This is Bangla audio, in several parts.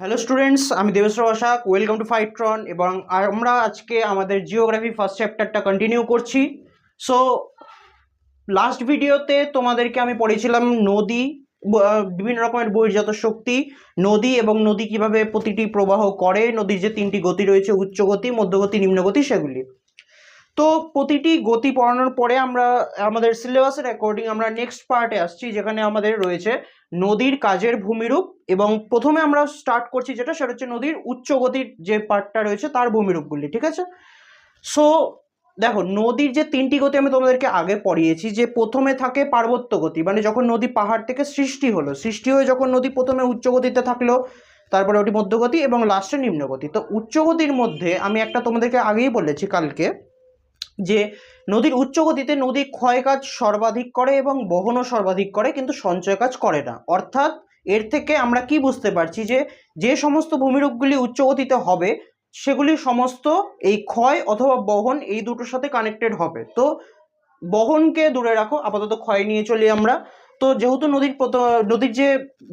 হ্যালো স্টুডেন্টস আমি Debashree Basak welcome to Phitron এবং আমরা আজকে আমাদের জিওগ্রাফি ফার্স্ট চ্যাপ্টারটা কন্টিনিউ করছি। সো লাস্ট ভিডিওতে তোমাদেরকে আমি পড়েছিলাম নদী বিভিন্ন রকমের বহির্জাত শক্তি, নদী এবং নদী কীভাবে প্রতিটি প্রবাহ করে, নদীর যে তিনটি গতি রয়েছে উচ্চ গতি মধ্যগতি, নিম্নগতি, সেগুলি। তো প্রতিটি গতি পড়ানোর পরে আমরা, আমাদের সিলেবাসের অ্যাকর্ডিং আমরা নেক্সট পার্টে আসছি, যেখানে আমাদের রয়েছে নদীর কাজের ভূমিরূপ এবং প্রথমে আমরা স্টার্ট করছি যেটা, সেটা হচ্ছে নদীর উচ্চ গতির যে পার্টটা রয়েছে, তার ভূমিরূপগুলি, ঠিক আছে? সো দেখো, নদীর যে তিনটি গতি আমি তোমাদেরকে আগে পড়িয়েছি, যে প্রথমে থাকে পার্বত্য গতি মানে যখন নদী পাহাড় থেকে সৃষ্টি হলো, সৃষ্টি হয়ে যখন নদী প্রথমে উচ্চ গতিতে থাকল, তারপরে ওটি মধ্যগতি এবং লাস্টে নিম্নগতি। তো উচ্চগতির মধ্যে আমি একটা তোমাদেরকে আগেই বলেছি কালকে যে নদীর উচ্চ গতিতে নদী ক্ষয় কাজ সর্বাধিক করে এবং বহনও সর্বাধিক করে, কিন্তু সঞ্চয় কাজ করে না। অর্থাৎ এর থেকে আমরা কি বুঝতে পারছি যে যে সমস্ত ভূমিরূপগুলি উচ্চ গতিতে হবে, সেগুলি সমস্ত এই ক্ষয় অথবা বহন এই দুটোর সাথে কানেক্টেড হবে। তো বহনকে দূরে রাখো, আপাতত ক্ষয় নিয়ে চলি আমরা। তো যেহেতু নদীর নদীর যে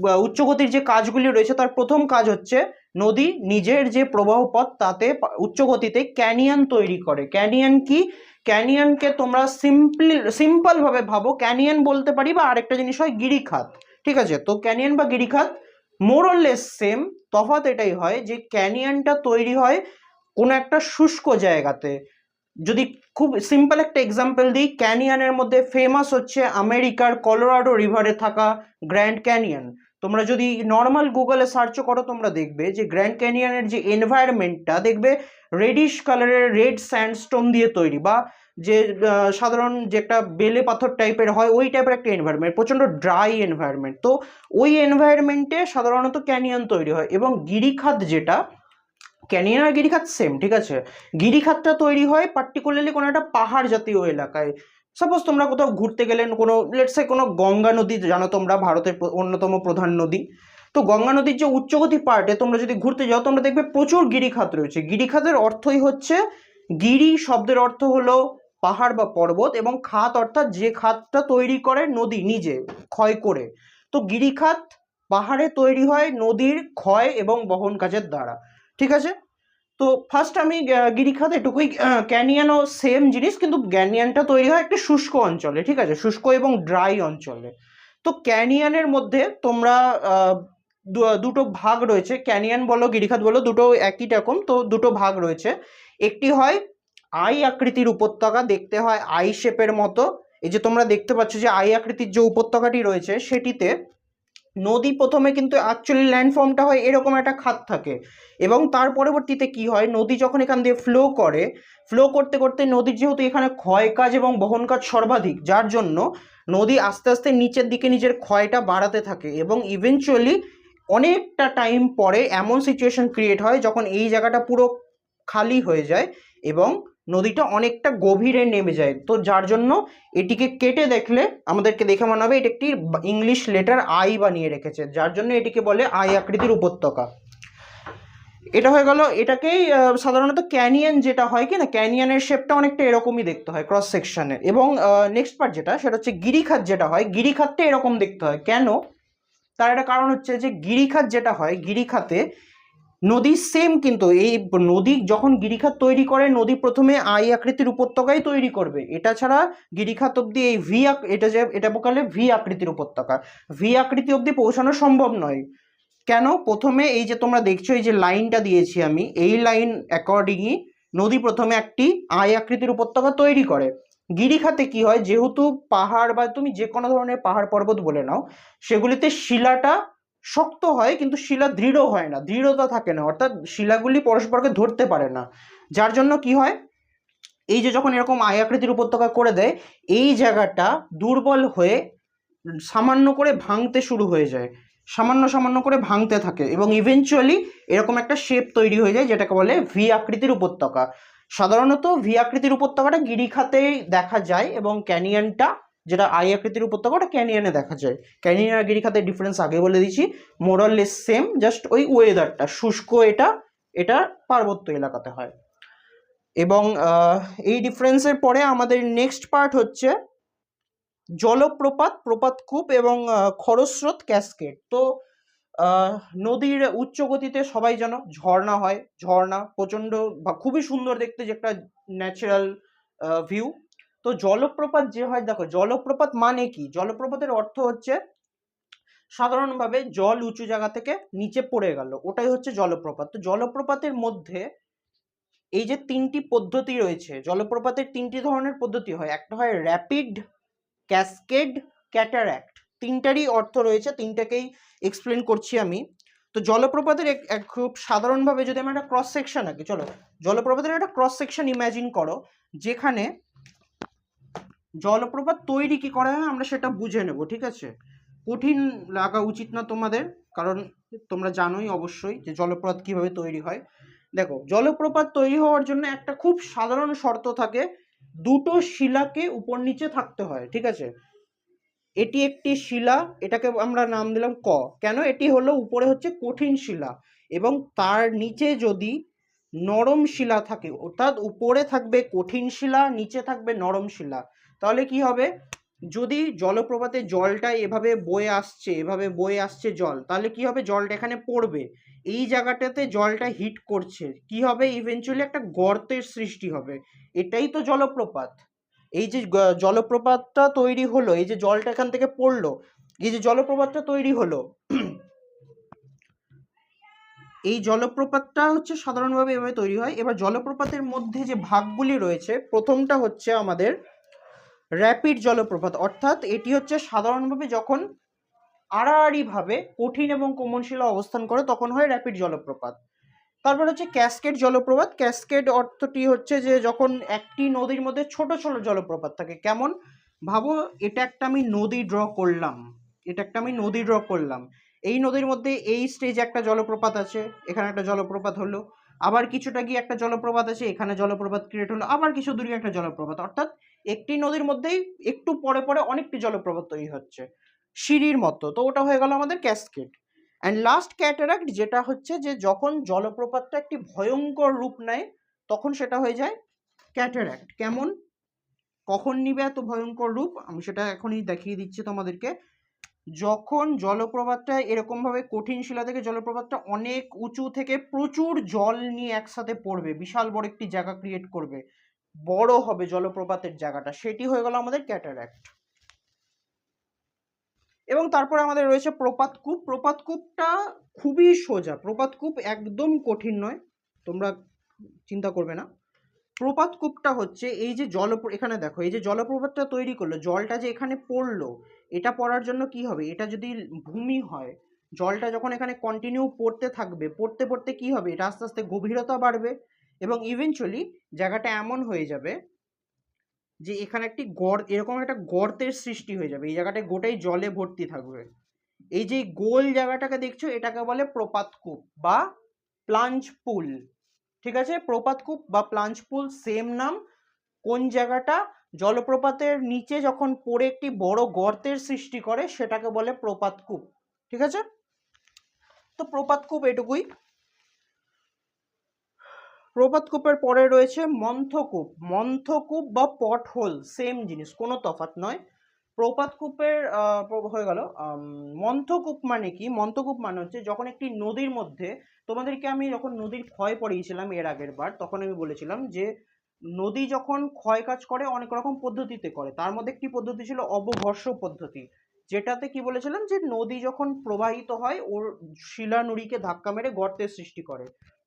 আহ, উচ্চ গতির যে কাজগুলি রয়েছে তার প্রথম কাজ হচ্ছে নদী নিজের যে প্রবাহ পথ তাতে পা- উচ্চ গতিতে ক্যানিয়ন তৈরি করে। ক্যানিয়ন কি? ক্যানিয়নকে তোমরা সিম্পলি সিম্পলভাবে ভাবো ক্যানিয়ন বলতে পারি বা আরেকটা জিনিস হয় গিরিখাত। ঠিক আছে? তো ক্যানিয়ন বা গিরিখাত মোরলেস সেম তফাৎ এটাই হয় যে ক্যানিয়নটা তৈরি হয় কোনো একটা শুষ্ক জায়গাতে। যদি খুব সিম্পল একটা এক্সাম্পল দিই ক্যানিয়নের মধ্যে ফেমাস হচ্ছে আমেরিকার কলোরাডো রিভারে থাকা গ্র্যান্ড ক্যানিয়ন তোমরা যদি নর্মাল গুগলে সার্চ করো, তোমরা দেখবে যে গ্র্যান্ড ক্যানিয়নের যে এনভায়রনমেন্টটা দেখবে রেডিশ কালারের রেড স্যান্ডস্টোন দিয়ে তৈরি বা যে সাধারণ যে একটা বেলে পাথর টাইপের হয়, ওই টাইপের একটা এনভায়রনমেন্ট প্রচণ্ড ড্রাই এনভায়রনমেন্ট তো ওই এনভায়রনমেন্টে সাধারণত ক্যানিয়ন তৈরি হয় এবং গিরিখাত যেটা ক্যানিয়ন আর গিরিখাত সেম ঠিক আছে? গিরিখাতটা তৈরি হয় পার্টিকুলারলি কোনো একটা পাহাড় জাতীয় এলাকায়। সাপোজ তোমরা কোথাও ঘুরতে গেলেন কোনো লেটসে কোনো গঙ্গা নদী, জানো তোমরা, ভারতের অন্যতম প্রধান নদী। তো গঙ্গা নদীর যে উচ্চগতি পার্টে তোমরা যদি ঘুরতে যাও, তোমরা দেখবে প্রচুর গিরিখাত রয়েছে। গিরিখাতের অর্থই হচ্ছে, গিরি শব্দের অর্থ হলো পাহাড় বা পর্বত এবং খাত অর্থাৎ যে খাতটা তৈরি করে নদী নিজে, ক্ষয় করে। তো গিরিখাত পাহাড়ে তৈরি হয় নদীর ক্ষয় এবং বহন কাজের দ্বারা। ঠিক আছে? তো ফার্স্ট আমি গিরিখাত এটুকুই ক্যানিয়ানও সেম জিনিস, কিন্তু ক্যানিয়ানটা তৈরি হয় একটা শুষ্ক অঞ্চলে, ঠিক আছে? শুষ্ক এবং ড্রাই অঞ্চলে। তো ক্যানিয়ানের মধ্যে তোমরা দুটো ভাগ রয়েছে। ক্যানিয়ান বলো, গিরিখাত বলো, দুটো একই রকম, তো দুটো ভাগ রয়েছে। একটি হয় আই আকৃতির উপত্যকা, দেখতে হয় আই শেপের মতো। এই যে তোমরা দেখতে পাচ্ছ যে আই আকৃতির যে উপত্যকাটি রয়েছে, সেটিতে নদী প্রথমে কিন্তু অ্যাকচুয়ালি ল্যান্ডফর্মটা হয় এরকম একটা খাত থাকে। এবং তার পরবর্তীতে কি হয়, নদী যখন এখান দিয়ে ফ্লো করে ফ্লো করতে করতে নদীর যেহেতু এখানে ক্ষয় কাজ এবং বহন কাজ সর্বাধিক, যার জন্য নদী আস্তে আস্তে নিচের দিকে নিজের ক্ষয়টা বাড়াতে থাকে এবং ইভেনচুয়ালি অনেকটা টাইম পরে এমন সিচুয়েশন ক্রিয়েট হয় যখন এই জায়গাটা পুরো খালি হয়ে যায় এবং নদীটা অনেকটা গভীরে নেমে যায়। তো যার জন্য এটিকে কেটে দেখলে আমাদেরকে দেখে মনে হবে, এটি একটি ইংলিশ লেটার আই বানিয়ে রেখেছে। যার জন্য এটিকে বলে আই আকৃতির উপত্যকা। এটা হয়ে গেল, এটাকেই সাধারণত ক্যানিয়ন যেটা হয় কি না, ক্যানিয়নের শেপটা অনেকটা এরকমই দেখতে হয় ক্রস সেকশনে এবং নেক্সট পার্ট যেটা, সেটা হচ্ছে গিরিখাত যেটা হয়। গিরিখাতটা এরকম দেখতে হয়। কেন? তার একটা কারণ হচ্ছে যে গিরিখাত যেটা হয়, গিরিখাতে নদী সেম কিন্তু এই নদী যখন গিরিখাত তৈরি করে, নদী প্রথমে আই আকৃতির উপত্যকাই তৈরি করবে। এটা ছাড়া গিরিখাত অব্দি এই ভি এটা যে, এটা বলে ভি আকৃতির উপত্যকা। ভি আকৃতি অব্দি পৌঁছানো সম্ভব নয়। কেন? প্রথমে এই যে তোমরা দেখছ, এই যে লাইনটা দিয়েছি আমি, এই লাইন অ্যাকর্ডিংই নদী প্রথমে একটি আয় আকৃতির উপত্যকা তৈরি করে। গিরিখাতে কি হয়? যেহেতু পাহাড় বা তুমি যে কোনো ধরনের পাহাড় পর্বত বলে নাও, সেগুলিতে শিলাটা শক্ত হয় কিন্তু শিলা দৃঢ় হয় না, দৃঢ়তা থাকে না। অর্থাৎ শিলাগুলি পরস্পরকে ধরতে পারে না। যার জন্য কি হয়? এই যে যখন এরকম আয় আকৃতির উপত্যকা করে দেয়, এই জায়গাটা দুর্বল হয়ে সামান্য করে ভাঙতে শুরু হয়ে যায়। সামান্য সামান্য করে ভাঙতে থাকে এবং ইভেনচুয়ালি এরকম একটা শেপ তৈরি হয়ে যায়, যেটাকে বলে ভি আকৃতির উপত্যকা। সাধারণত ভি আকৃতির উপত্যকাটা গিরিখাতেই দেখা যায় এবং ক্যানিয়নটা যেটা আই আকৃতির উপত্যকা, ওটা ক্যানিয়নে দেখা যায়। ক্যানিয়ন আর গিরিখাতের ডিফারেন্স আগে বলে দিচ্ছি। মোরালেস সেম জাস্ট ওই ওয়েদারটা শুষ্ক এটা এটা পার্বত্য এলাকাতে হয়। এবং এই ডিফারেন্সের পরে আমাদের নেক্সট পার্ট হচ্ছে জলপ্রপাত প্রপাতকূপ এবং খরস্রোত ক্যাসকেট তো নদীর উচ্চ গতিতে সবাই জানো, ঝর্ণা হয়। ঝর্ণা প্রচণ্ড বা খুবই সুন্দর দেখতে যে একটা ন্যাচারাল ভিউ তো জলপ্রপাত যে হয়, দেখো জলপ্রপাত মানে কি? জলপ্রপাতের অর্থ হচ্ছে সাধারণভাবে জল উঁচু জায়গা থেকে নিচে পড়ে গেল। ওটাই হচ্ছে জলপ্রপাত। তো জলপ্রপাতের মধ্যে এই যে তিনটি পদ্ধতি রয়েছে, জলপ্রপাতের তিনটি ধরনের পদ্ধতি হয়। একটা হয় র্যাপিড ক্যাসকেড ক্যাটারাক্ট তিনটারই অর্থ রয়েছে, তিনটাকেই এক্সপ্লেন করছি আমি। তো জলপ্রপাতের এক খুব সাধারণভাবে যদি আমরা একটা ক্রস সেকশন আঁকি, চলো। জলপ্রপাতের একটা ক্রস সেকশন ইমাজিন করো, যেখানে জলপ্রপাত তৈরি কি করা হয় আমরা সেটা বুঝে নেব, ঠিক আছে? কঠিন লাগা উচিত না তোমাদের, কারণ তোমরা জানোই অবশ্যই যে জলপ্রপাত কীভাবে তৈরি হয়। দেখো, জলপ্রপাত তৈরি হওয়ার জন্য একটা খুব সাধারণ শর্ত থাকে, দুটো শিলাকে উপর নিচে থাকতে হয়, ঠিক আছে? এটি একটি শিলা, এটাকে আমরা নাম দিলাম ক। কেন? এটি হলো উপরে হচ্ছে কঠিন শিলা এবং তার নিচে যদি নরম শিলা থাকে, অর্থাৎ উপরে থাকবে কঠিন শিলা, নিচে থাকবে নরম শিলা। তাহলে কি হবে? যদি জলপ্রপাতে জলটা এভাবে বয়ে আসছে, এভাবে বয়ে আসছে জল, তাহলে কি হবে? জলটা এখানে পড়বে। এই জায়গাটাতে জলটা হিট করছে। কি হবে? ইভেনচুয়ালি একটা গর্তের সৃষ্টি হবে। এটাই তো জলপ্রপাত। এই যে জলপ্রপাতটা তৈরি হলো, এই যে জলটা এখান থেকে পড়ল, এই যে জলপ্রপাতটা তৈরি হলো, এই জলপ্রপাতটা হচ্ছে সাধারণভাবে এভাবে তৈরি হয়। এবার জলপ্রপাতের মধ্যে যে ভাগগুলি রয়েছে, প্রথমটা হচ্ছে আমাদের র্যাপিড জলপ্রপাত, অর্থাৎ এটি হচ্ছে সাধারণভাবে যখন আড়াআড়িভাবে কঠিন এবং কোমল শিলা অবস্থান করে, তখন হয় র্যাপিড জলপ্রপাত। তারপর হচ্ছে ক্যাসকেড জলপ্রপাত। ক্যাসকেড অর্থটি হচ্ছে যে যখন একটি নদীর মধ্যে ছোট ছোট জলপ্রপাত থাকে। কেমন? ভাবো, এটা একটা আমি নদী ড্র করলাম। এটা একটা আমি নদী ড্র করলাম। এই নদীর মধ্যে এই স্টেজে একটা জলপ্রপাত আছে। এখানে একটা জলপ্রপাত হলো। আবার কিছুটা গিয়ে একটা জলপ্রপাত আছে, এখানে জলপ্রপাত ক্রিয়েট হলো, আবার কিছু দূরে একটা জলপ্রপাত। অর্থাৎ একটি নদীর মধ্যেই একটু পরে পরে অনেকটি জলপ্রপাত তৈরি হচ্ছে। সিঁড়ির মতো। তো ওটা হয়ে গেল আমাদের ক্যাসকেট অ্যান্ড লাস্ট ক্যাটারাক্ট যেটা হচ্ছে যে যখন জলপ্রপাতটা একটি ভয়ঙ্কর রূপ নেয়, তখন সেটা হয়ে যায় ক্যাটারাক্ট কেমন? কখন নিবে এত ভয়ঙ্কর রূপ? আমি সেটা এখনই দেখিয়ে দিচ্ছি তোমাদেরকে। যখন জলপ্রপাতটা এরকমভাবে কঠিন শিলা থেকে জলপ্রপাতটা অনেক উঁচু থেকে প্রচুর জল নিয়ে একসাথে পড়বে, বিশাল বড় একটি জায়গা ক্রিয়েট করবে, বড় হবে জলপ্রপাতের জায়গাটা, সেটি হয়ে গেল আমাদের ক্যাটারাক্ট এবং তারপরে আমাদের রয়েছে প্রপাতকূপ, প্রপাতকূপটা খুবই সোজা, প্রপাতকূপ একদম কঠিন নয়, তোমরা চিন্তা করবে না। প্রপাতকূপটা হচ্ছে এই যে জল এখানে দেখো, এই যে জলপ্রপাতটা তৈরি করল, জলটা যে এখানে পড়ল এটা পড়ার জন্য কি হবে? এটা যদি ভূমি হয়, জলটা যখন এখানে কন্টিনিউ পড়তে থাকবে, পড়তে পড়তে কি হবে? এটা আস্তে আস্তে গভীরতা বাড়বে এবং ইভেনচুয়ালি জায়গাটা এমন হয়ে যাবে যে এখানে একটি গর্ত এরকম একটা গর্তের সৃষ্টি হয়ে যাবে। এই জায়গাটায় গোটাই জলে ভর্তি থাকবে। এই যে গোল জায়গাটাকে দেখছ, এটাকে বলে প্রপাতকূপ বা প্লাঞ্চ পুল। ঠিক আছে? প্রপাতকূপ বা প্লাঞ্চ পুল সেম নাম। কোন জায়গাটা জলপ্রপাতের নিচে যখন পড়ে একটি বড় গর্তের সৃষ্টি করে, সেটাকে বলে প্রপাতকূপ ঠিক আছে? তো প্রপাতকূপ এটুকুই। প্রপাতকূপের পরে রয়েছে মন্থকূপ মন্থকূপ বা পট হোল সেম জিনিস, কোনো তফাৎ নয়। প্রপাতকূপের হয়ে গেল মন্থকূপ মানে কি? মন্থকূপ মানে হচ্ছে যখন একটি নদীর মধ্যে, তোমাদেরকে আমি যখন নদীর ক্ষয় পড়িয়েছিলাম এর আগের বার, তখন আমি বলেছিলাম যে নদী যখন ক্ষয় কাজ করে, অনেক রকম পদ্ধতিতে করে। তার মধ্যে একটি পদ্ধতি ছিল অবঘর্ষ পদ্ধতি। যেটাতে কি বলেছিলাম যে, নদী যখন প্রবাহিত হয়, ওর শিলানুড়িকে ধাক্কা মেরে গর্তের সৃষ্টি করে।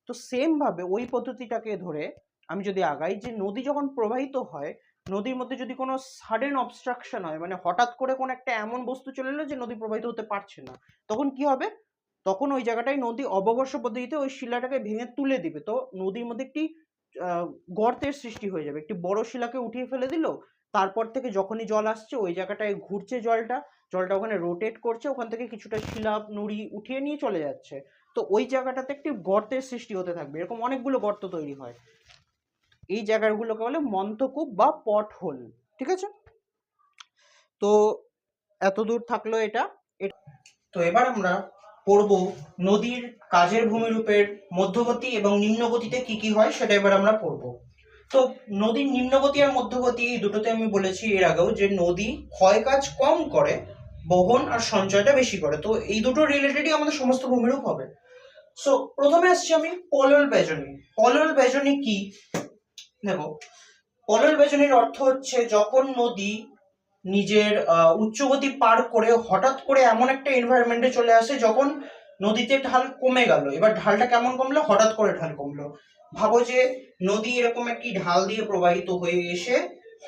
তো সেম ভাবে ওই পদ্ধতিটাকে ধরে আমি যদি আগাই যে, নদী যখন প্রবাহিত হয়, নদীর মধ্যে যদি কোনো সাডেন অবস্ট্রাকশন হয় মানে হঠাৎ করে কোনো একটা এমন বস্তু চলে এলো যে, নদী প্রবাহিত হতে পারছে না, তখন কি হবে? তখন ওই জায়গাটায় নদী অবঘর্ষ পদ্ধতিতে ওই শিলাটাকে ভেঙে তুলে দিবে। তো নদীর মধ্যে একটি গর্তের সৃষ্টি হয়ে যাবে। একটি বড় শিলাকে উঠিয়ে ফেলে দিল, তারপর থেকে যখনই জল আসছে ওই জায়গাটায় ঘুরছে জলটা জলটা ওখানে রোটেট করছে, ওখান থেকে কিছুটা শিলা নুড়ি উঠিয়ে নিয়ে চলে যাচ্ছে। তো ওই জায়গাটাতে একটি গর্তের সৃষ্টি হতে থাকবে, এরকম অনেকগুলো গর্ত তৈরি হয়। এই জায়গাগুলোকে বলে মন্থকূপ বা পট হোল ঠিক আছে? তো এত দূর থাকল এটা তো এবার আমরা পড়ব নদীর কাজের ভূমিরূপের মধ্যগতি এবং নিম্নগতিতে কি কি হয় সেটা এবার আমরা পড়ব। তো নদীর নিম্নগতি আর মধ্যগতি এই দুটোতে আমি বলেছি এর আগেও যে নদী ক্ষয় কাজ কম করে, বহন আর সঞ্চয়টা বেশি করে। তো এই দুটো রিলেটেডই আমাদের সমস্ত ভূমিরূপ হবে। সো প্রথমে আসছি আমি পলল বেজনী। পলল বেজনী কি? দেখো, পলল বেজনীর অর্থ হচ্ছে যখন নদী নিজের উচ্চগতি পার করে হঠাৎ করে এমন একটা এনভায়রনমেন্টে চলে আসে যখন নদীতে ঢাল কমে গেল। এবার ঢালটা কেমন কমলো? হঠাৎ করে ঢাল কমলো। ভাবো যে নদী এরকম একটি ঢাল দিয়ে প্রবাহিত হয়ে এসে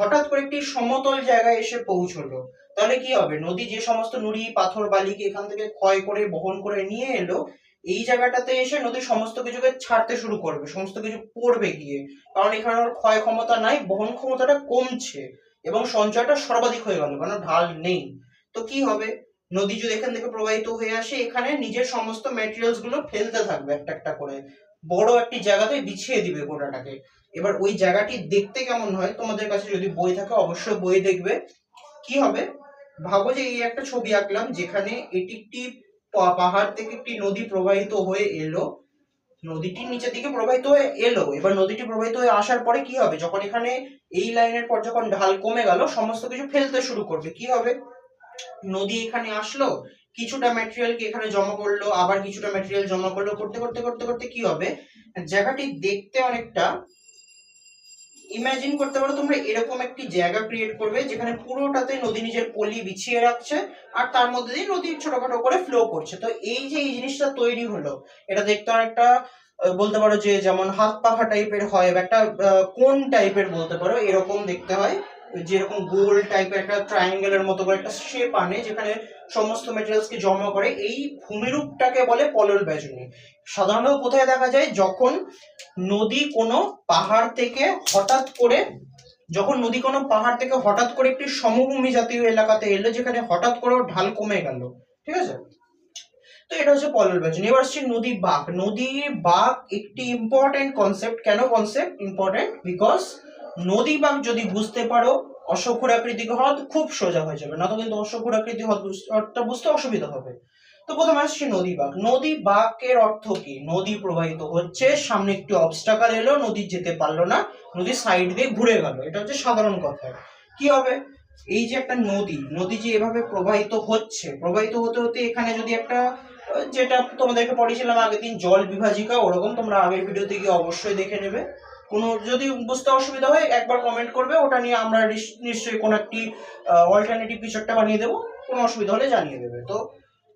হঠাৎ করে একটি সমতল জায়গায় এসে পৌঁছলো। তাহলে কি হবে? নদী যে সমস্ত নুড়ি, পাথর, বালিকে এখান থেকে ক্ষয় করে, বহন করে নিয়ে এলো, এই জায়গাটাতে এসে নদী সমস্ত কিছুকে ছাড়তে শুরু করবে, সমস্ত কিছু পড়বে গিয়ে। কারণ এখানে ক্ষয় ক্ষমতা নাই, বহন ক্ষমতাটা কমছে। এবং সঞ্চয়টা সর্বাধিক হয়ে গেল কারণ ঢাল নেই। তো কি হবে? নদী যদি এখান থেকে প্রবাহিত হয়ে আসে, এখানে নিজের সমস্ত ম্যাটেরিয়ালসগুলো ফেলতে থাকবে একটা একটা করে। বড় একটি জায়গাতে বিছিয়ে দিবে গোটাটাকে। এবার ওই জায়গাটি দেখতে কেমন হয়? তোমাদের কাছে যদি বই থাকে, অবশ্যই বই দেখবে। কি হবে? ভাবো যে এই একটা ছবি আঁকলাম, যেখানে এটি একটি পাহাড় থেকে একটি নদী প্রবাহিত হয়ে এলো। নদীটি নিচের দিকে প্রবাহিত হয়ে এলো। এবার নদীটি প্রবাহিত হয়ে আসার পরে কি হবে? যখন এখানে এই লাইনের পর যখন ঢাল কমে গেল, সমস্ত কিছু ফেলতে শুরু করবে। কি হবে? নদী এখানে আসলো, কিছুটা ম্যাটেরিয়ালকে এখানে জমা করল, আবার কিছুটা ম্যাটেরিয়াল জমা করল। করতে করতে করতে করতে কি হবে? জায়গাটি দেখতে অনেকটা ইমাজিন করতে পারো, তোমরা এরকম একটি জায়গা ক্রিয়েট করবে যেখানে পুরোটাতে নদী নিজের পলি বিছিয়ে রাখছে আর তার মধ্যে দিয়ে নদী ছোটখাটো করে ফ্লো করছে। তো এই যে এই জিনিসটা তৈরি হলো, এটা দেখতে অনেকটা বলতে পারো যে যেমন হাত পাখা টাইপের হয় বা একটা কোন টাইপের বলতে পারো, এরকম দেখতে হয়। যেরকম গোল টাইপের একটা ট্রায়াঙ্গেলের মতো করে একটা শেপ আনে, যেখানে সমস্ত মেটেরিয়ালসকে জমা করে, এই ভূমিরূপটাকে বলে পলল বেজনী সাধারণত কোথায় দেখা যায়? যখন নদী কোনো পাহাড় থেকে হঠাৎ করে, যখন নদী কোনো পাহাড় থেকে হঠাৎ করে একটি সমভূমি জাতীয় এলাকাতে এলো, যেখানে হঠাৎ করে ঢাল কমে গেল। ঠিক আছে? তো এটা হচ্ছে পলল বেজনী এবার আসছে নদী বাঘ। নদী বাঘ একটি ইম্পর্টেন্ট কনসেপ্ট কেন কনসেপ্ট ইম্পর্টেন্ট বিকজ নদী বাঘ যদি বুঝতে পারো অশ্বক্ষুরাকৃতিক হ্রদ খুব সোজা হয়ে যাবে না তো কিন্তু হ্রদ বুঝ- হ্রদটা বুঝতে অসুবিধা হবে। তো প্রথমে আসছি নদী বাঘ নদী বাঘের অর্থ কি? নদী প্রবাহিত হচ্ছে, সামনে একটি অবস্টাকাল এলো, নদী যেতে পারল না, নদী সাইড দিয়ে ঘুরে গেল। এটা হচ্ছে সাধারণ কথা। কি হবে? এই যে একটা নদী নদী যে এভাবে প্রবাহিত হচ্ছে, প্রবাহিত হতে হতে এখানে যদি একটা যেটা তোমাদেরকে পড়িয়েছিলাম আগের দিন, জল বিভাজিকা, ওরকম তোমরা আগের ভিডিওতে গিয়ে অবশ্যই দেখে নেবে। কোনো যদি বুঝতে অসুবিধা হয়, একবার কমেন্ট করবে, ওটা নিয়ে আমরা নিশ্চয়ই কোনো একটি অল্টারনেটিভ একটা বানিয়ে দেবো, কোনো অসুবিধা হলে জানিয়ে দেবে। তো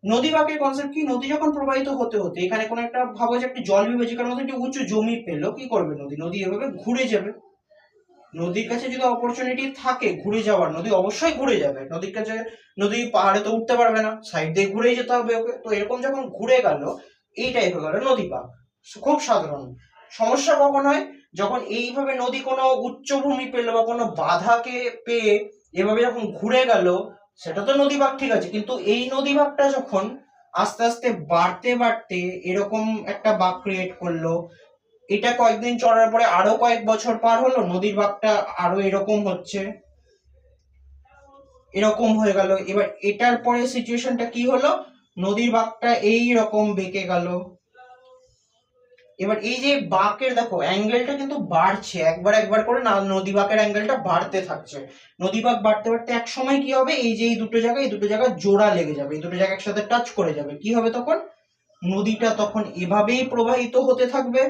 নদী বাঁকের কনসেপ্ট কি? নদী যখন প্রবাহিত হতে হতে, এখানে কোনো একটা ভাবো যে একটি জল বিভাজিকার মতো একটি উঁচু জমি পেল, কি করবে নদী? নদী এভাবে ঘুরে যাবে। নদীর কাছে যদি অপরচুনিটি থাকে ঘুরে যাওয়ার, নদী অবশ্যই ঘুরে যাবে। নদীর কাছে, নদী পাহাড়ে তো উঠতে পারবে না সাইড দিয়ে ঘুরেই যেতে হবে ওকে। তো এরকম যখন ঘুরে গেল, এই টাইপ হয়ে গেল নদী বাঁক। খুব সাধারণ। সমস্যা কখন হয়? যখন এইভাবে নদী কোনো উচ্চভূমি পেল বা কোনো বাধাকে পেয়ে এভাবে যখন ঘুরে গেল, সেটা তো নদী বাঁক ঠিক আছে, কিন্তু এই নদী বাঁকটা যখন আস্তে আস্তে বাড়তে বাড়তে এরকম একটা বাঁক ক্রিয়েট করল, এটা কয়েকদিন চলার পরে আরও কয়েক বছর পার হলো নদীর বাঁকটা আরও এরকম হচ্ছে, এরকম হয়ে গেল। এবার এটার পরে সিচুয়েশনটা কি হলো? নদীর বাঁকটা এই রকম বেঁকে গেল। এবার এই যে বাঁকের, দেখো অ্যাঙ্গেলটা কিন্তু বাড়ছে। একবার একবার করে না, নদী বাঁকের অ্যাঙ্গেলটা বাড়তে থাকছে। নদী বাঁক বাড়তে বাড়তে এক সময় কি হবে? এই যে এই দুটো জায়গায়, এই দুটো জায়গায় জোড়া লেগে যাবে। এই দুটো জায়গা একসাথে টাচ করে যাবে। কি হবে তখন? নদীটা তখন এভাবেই প্রবাহিত হতে থাকবে।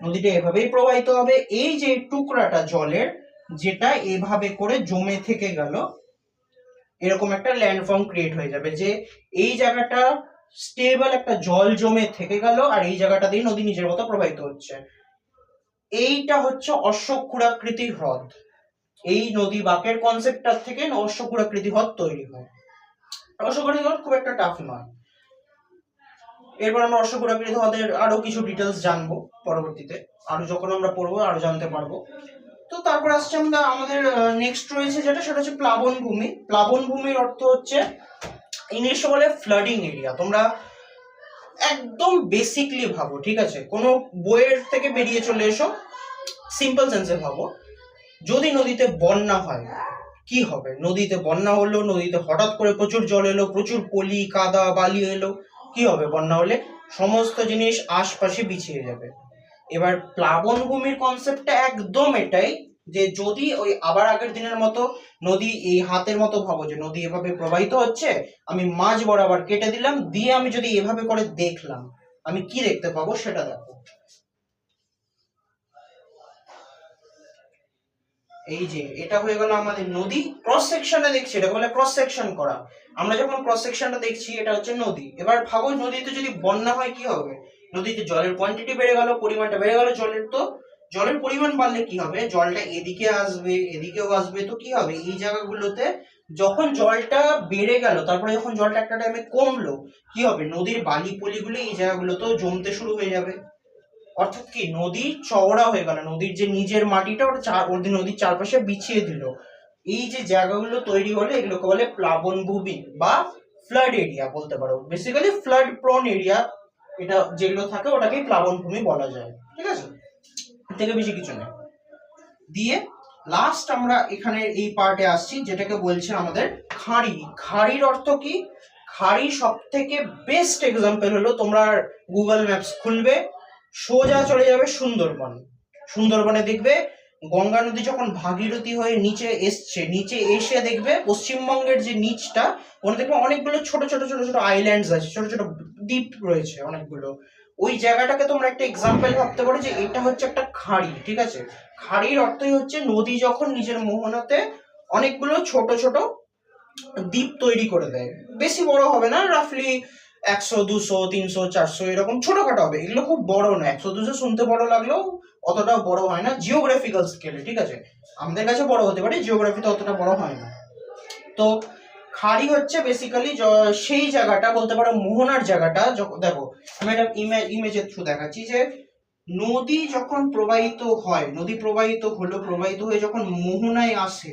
নদীটা এভাবেই প্রবাহিত হবে। এই যে টুকরাটা জলের, যেটা এভাবে করে জমে থেকে গেল, এরকম একটা ল্যান্ডফর্ম ক্রিয়েট হয়ে যাবে যে এই জায়গাটা স্টেবল একটা জল জমে থেকে গেল আর এই জায়গাটা দিয়ে নদী নিজের মতো প্রবাহিত হচ্ছে। এইটা হচ্ছে অশ্বক্ষুরাকৃতি হ্রদ। এই নদী বাঁকের কনসেপ্টটার থেকে অশ্বক্ষুরাকৃতি হ্রদ তৈরি হয়। অশ্বক্ষুরাকৃতি হ্রদ খুব একটা টাফ নয়। এরপর আমরা অশ্বক্ষুরাকৃতি হ্রদের আরও কিছু ডিটেলস জানব পরবর্তীতে। আরও যখন আমরা পড়ব, আরও জানতে পারব। তো তারপর আসছে আমরা আমাদের নেক্সট রয়েছে যেটা, সেটা হচ্ছে প্লাবন ভূমি প্লাবন ভূমির অর্থ হচ্ছে ইংলিশে বলে ফ্লাডিং এরিয়া তোমরা একদম বেসিকলি ভাবো, ঠিক আছে? কোনো বইয়ের থেকে বেরিয়ে চলে এসো সিম্পল সেন্সে ভাবো। যদি নদীতে বন্যা হয়, কি হবে? নদীতে বন্যা হলো, নদীতে হঠাৎ করে প্রচুর জল এলো, প্রচুর পলি, কাদা, বালি এলো, কি হবে? বন্যা হলে সমস্ত জিনিস আশপাশে বিছিয়ে যাবে। এবার প্লাবনভূমির কনসেপ্টটা একদম এটাই যে যদি ওই আবার আগের দিনের মতো নদী এই হাতের মতো ভাবো যে নদী এভাবে প্রবাহিত হচ্ছে, আমি মাঝ বরাবর কেটে দিলাম, দিয়ে আমি যদি এভাবে করে দেখলাম, আমি কি দেখতে পাবো সেটা দেখো। এই যে এটা হয়ে গেল আমাদের নদী ক্রস সেকশনে দেখছি এটা বলে ক্রস সেকশন করা। আমরা যখন ক্রস সেকশনটা দেখছি, এটা হচ্ছে নদী। এবার ভাবো নদীতে যদি বন্যা হয় কি হবে? নদীতে জলের কোয়ান্টিটি বেড়ে গেল, পরিমাণটা বেড়ে গেল জলের, তো জলের পরিমাণ বাড়লে কি হবে? জলটা এদিকে আসবে, এদিকেও আসবে, তো কি হবে? এই জায়গাগুলোতে যখন জলটা বেড়ে গেল, তারপরে যখন জলটা একটা টাইমে কমলো, কি হবে? নদীর বালি পলিগুলো এই জায়গাগুলোতেও জমতে শুরু হয়ে যাবে। অর্থাৎ কি? নদী চওড়া হয়ে গেল। নদীর যে নিজের মাটিটা, ওটা চার নদীর চারপাশে বিছিয়ে দিল। এই যে জায়গাগুলো তৈরি হলে, এগুলোকে বলে প্লাবন ভূমি বা ফ্লাড এরিয়া বলতে পারো। বেসিক্যালি ফ্লাড প্রন এরিয়া এটা যেগুলো থাকে, ওটাকেই প্লাবন ভূমি বলা যায়। ঠিক আছে? থেকে বেশি কিছু নেই। দিয়ে লাস্ট আমরা এখানে এই পার্টে আসছি, যেটাকে বলছে আমাদের খাঁড়ি। খাঁড়ির অর্থ কি? খাঁড়ি সব থেকে বেস্ট এক্সাম্পল হলো, তোমরা গুগল ম্যাপস খুলবে, সোজা চলে যাবে সুন্দরবন। সুন্দরবনে দেখবে, গঙ্গা নদী যখন ভাগীরথী হয়ে নিচে এসছে, নিচে এসে দেখবে, পশ্চিমবঙ্গের যে নিচটা, ওখানে দেখবে অনেকগুলো ছোট ছোট ছোট ছোট আইল্যান্ডস আছে, ছোট ছোট দ্বীপ রয়েছে অনেকগুলো। ওই জায়গাটাকে তোমরা একটা এক্সাম্পল ভাবতে পারো যে এটা হচ্ছে একটা খাঁড়ি, ঠিক আছে? খাঁড়ির অর্থই হচ্ছে নদী যখন নিজের মোহনাতে অনেকগুলো ছোট ছোট দ্বীপ তৈরি করে দেয়। বেশি বড় হবে না রাফলি একশো, দুশো, তিনশো, চারশো, এরকম ছোটখাটো হবে। এগুলো খুব বড় না, একশো, দুশো শুনতে বড় লাগলেও অতটা বড় হয় না জিওগ্রাফিক্যাল স্কেলে ঠিক আছে? আমাদের কাছে বড় হতে পারে জিওগ্রাফিতে অতটা বড় হয় না। তো খাড়ি হচ্ছে বেসিক্যালি সেই জায়গাটা বলতে পারো মোহনার জায়গাটা দেখো আমি একটা ইমেজ ইমেজের থ্রু দেখাচ্ছি যে নদী যখন প্রবাহিত হয়, নদী প্রবাহিত হলো, প্রবাহিত হয়ে যখন মোহনায় আসে,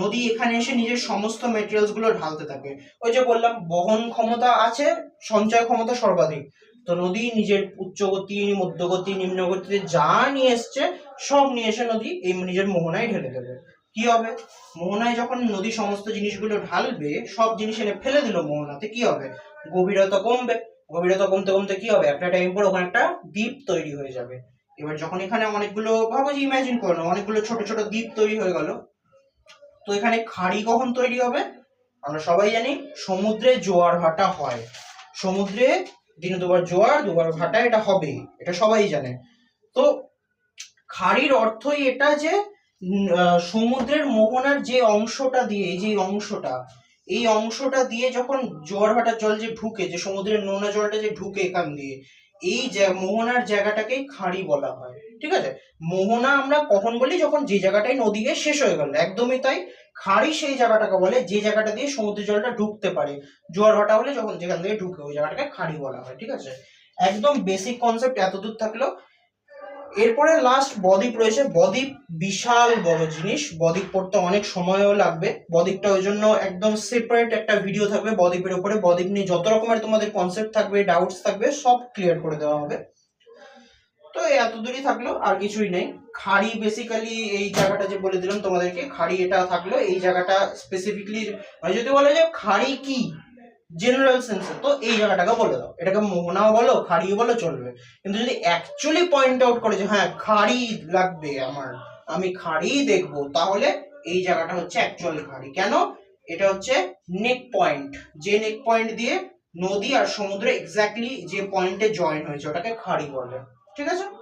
নদী এখানে এসে নিজের সমস্ত মেটেরিয়ালসগুলো ঢালতে থাকে। ওই যে বললাম, বহন ক্ষমতা আছে, সঞ্চয় ক্ষমতা সর্বাধিক। তো নদী নিজের উচ্চগতি, মধ্যগতি, নিম্নগতিতে যা নিয়ে এসছে, সব নিয়ে এসে নদী এই নিজের মোহনায় ঢেলে দেবে। কি হবে? মোহনায় যখন নদী সমস্ত জিনিসগুলো ঢালবে, সব জিনিস এনে ফেলে দিল মোহনাতে, কি হবে? গভীরতা কমবে। গভীরতা কমতে কমতে কি হবে? একটা টাইম পর ওখানে একটা দ্বীপ তৈরি হয়ে যাবে। এবার যখন এখানে অনেকগুলো, ভাবো যে ইমাজিন করো অনেকগুলো ছোট ছোট দ্বীপ তৈরি হয়ে গেল। তো এখানে খাড়ি কখন তৈরি হবে? আমরা সবাই জানি সমুদ্রে জোয়ার ভাটা হয়। সমুদ্রে দিনে দুবার জোয়ার, দুবার ভাটা, এটা হবে। এটা সবাই জানে। তো খাড়ির অর্থই এটা যে সমুদ্রের মোহনার যে অংশটা দিয়ে যে অংশটা, এই অংশটা দিয়ে যখন জোয়ার ভাটার জল যে ঢুকে, যে সমুদ্রের নোনা জলটা যে ঢুকে এখান দিয়ে, এই মোহনার জায়গাটাকেই খাঁড়ি বলা হয়, ঠিক আছে? মোহনা আমরা কখন বলি? যখন যে জায়গাটায় নদী গিয়ে শেষ হয়ে গেল, একদমই তাই খাঁড়ি সেই জায়গাটাকে বলে, যে জায়গাটা দিয়ে সমুদ্রের জলটা ঢুকতে পারে। জোয়ার ভাটা হলে যখন যেখান থেকে ঢুকে, ওই জায়গাটাকে খাঁড়ি বলা হয়, ঠিক আছে? একদম বেসিক কনসেপ্ট এতদূর থাকল এরপরে লাস্ট বদ্বীপ রয়েছে। বদ্বীপ বিশাল বড় জিনিস। বদ্বীপ পড়তে অনেক সময়ও লাগবে। বদ্বীপটা ওই জন্য একদম সেপারেট একটা ভিডিও থাকবে বদ্বীপের উপরে। বদ্বীপ নিয়ে যত রকমের তোমাদের কনসেপ্ট থাকবে ডাউটস থাকবে, সব ক্লিয়ার করে দেওয়া হবে। তো এত দূরই থাকল, আর কিছুই নেই। খাড়ি বেসিক্যালি এই জায়গাটা যে বলে দিলাম তোমাদেরকে, খাড়ি এটা থাকল। এই জায়গাটা স্পেসিফিকলি মানে যদি বলে যে খাড়ি কি? জেনারেল সেন্সে তো এই জায়গাটাকে বলে দাও। এটাকে মোহনাও বলো, খাড়িও বলো, চলবে। কিন্তু যদি অ্যাকচুয়ালি পয়েন্ট আউট করে যে হ্যাঁ খাড়ি লাগবে আমার, আমি খাড়ি দেখব, তাহলে এই জায়গাটা হচ্ছে অ্যাকচুয়ালি খাড়ি। কেন? এটা হচ্ছে নেক পয়েন্ট যে নেক পয়েন্ট দিয়ে নদী আর সমুদ্র এক্স্যাক্টলি যে পয়েন্টে জয়েন হয়েছে, ওটাকে খাড়ি বলে। ঠিক আছে?